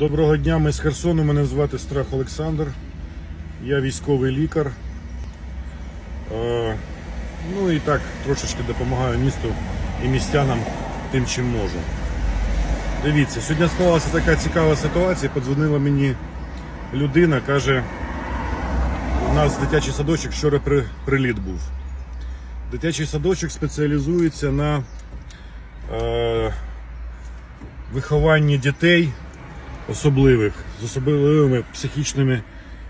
Доброго дня, ми з Херсону. Мене звати Страх Олександр. Я військовий лікар. Е, ну і так трошечки допомагаю місту і містянам тим, чим можу. Дивіться, сьогодні склалася така цікава ситуація. Подзвонила мені людина, каже, у нас дитячий садочок вчора при, приліт був. Дитячий садочок спеціалізується на е, вихованні дітей особливих з особливими психічними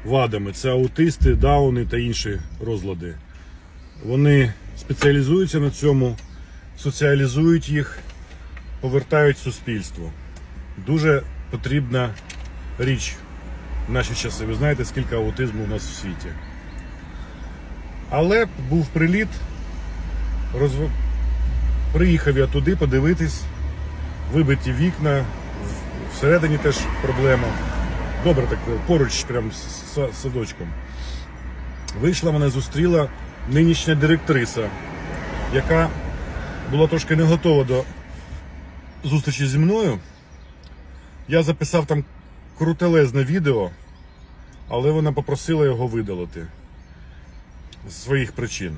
вадами. Це аутисти, дауни та інші розлади. Вони спеціалізуються на цьому, соціалізують їх, повертають суспільство. Дуже потрібна річ в наші часи. Ви знаєте, скільки аутизму у нас в світі. Але був приліт, розв... приїхав я туди подивитись, вибиті вікна, всередині теж проблема. Добре, так поруч прям з садочком. Вийшла мене, зустріла нинішня директриса, яка була трошки не готова до зустрічі зі мною. Я записав там крутелезне відео, але вона попросила його видалити з своїх причин.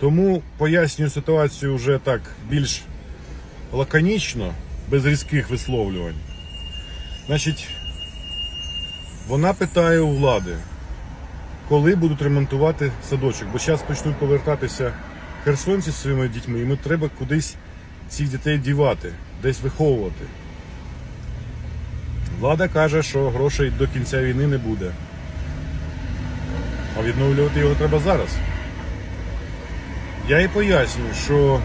Тому пояснюю ситуацію вже так більш лаконічно, без різких висловлювань. Значить, вона питає у влади, коли будуть ремонтувати садочок, бо зараз почнуть повертатися херсонці зі своїми дітьми, і ми треба кудись цих дітей дівати, десь виховувати. Влада каже, що грошей до кінця війни не буде. А відновлювати його треба зараз. Я їй пояснюю, що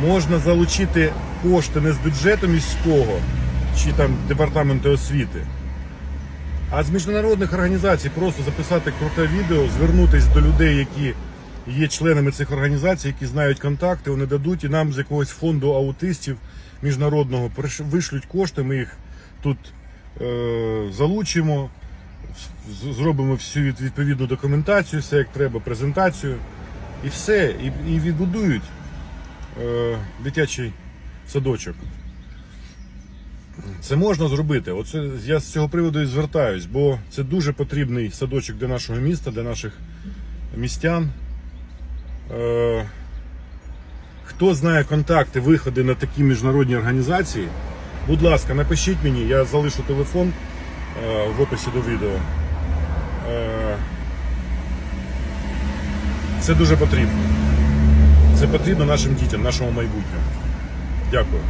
можна залучити кошти не з бюджету міського чи там департаменту освіти, а з міжнародних організацій просто записати круте відео, звернутися до людей, які є членами цих організацій, які знають контакти, вони дадуть і нам з якогось фонду аутистів міжнародного вишлють кошти, ми їх тут е, залучимо, зробимо всю відповідну документацію, все як треба, презентацію, і все, і, і відбудують е, дитячий садочок. Це можна зробити. Оце я з цього приводу і звертаюсь, бо це дуже потрібний садочок для нашого міста, для наших містян. Е, хто знає контакти, виходи на такі міжнародні організації, будь ласка, напишіть мені, я залишу телефон е, в описі до відео. Е, це дуже потрібно. Це потрібно нашим дітям, нашому майбутньому. Дякую.